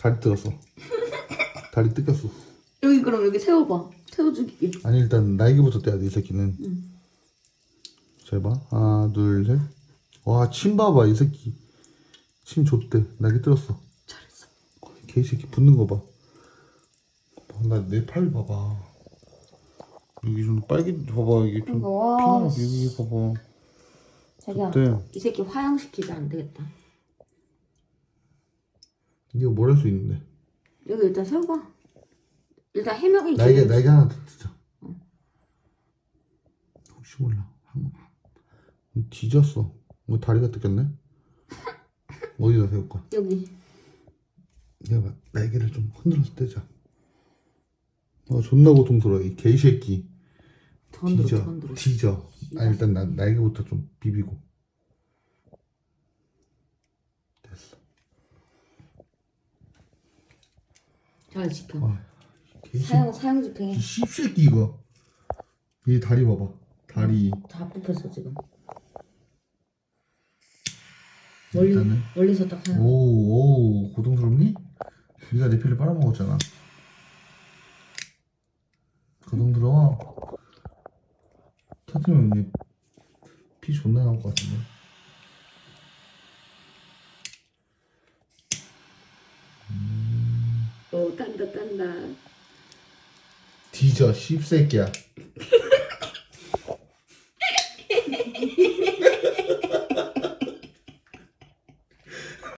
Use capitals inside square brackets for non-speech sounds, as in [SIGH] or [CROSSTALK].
다리 뜯었어. 다리 뜯겼어. 여기 그럼 여기 세워봐. 세워 죽이게. 아니 일단 날개부터 떼야 돼 이 새끼는. 응. 잘 봐. 하나 둘 셋. 와 침 봐봐 이 새끼. 침 줬대. 날개 뜯었어. 잘했어. 개 새끼 붙는 거 봐. 나 내 팔 봐봐. 여기 좀 빨개 봐봐 이게 좀 와, 피나 여기 봐봐. 자기야. 네. 이 새끼 화형시키지 안 되겠다. 이거 뭘 할 수 있는데? 여기 일단 세워봐. 일단 해명이 날개 날개 하나 더 뜯자. 혹시 몰라. 한- 뒤졌어. 뭐 다리가 뜯겼네? [LAUGHS] 어디다 세울까? 여기. 내가 봐. 날개를 좀 흔들어서 떼자. 어 존나 고통스러워 이 개새끼. 뒤져. 뒤져. 아 일단 나, 날개부터 좀 비비고. 잘 지켜. 와, 개새끼. 사형, 사형 집행해. 이 씹새끼 이거. 이 다리 봐봐. 다리. 다 뽑혔어, 지금. 멀리, 일단은. 멀리서 딱 사형. 오, 오, 고통스럽니? 네가 내 피를 빨아먹었잖아. 고통스러워. 터지면 이피 존나 나올 것 같은데. 어, 딴다, 딴다. 뒤져, 씹새끼야.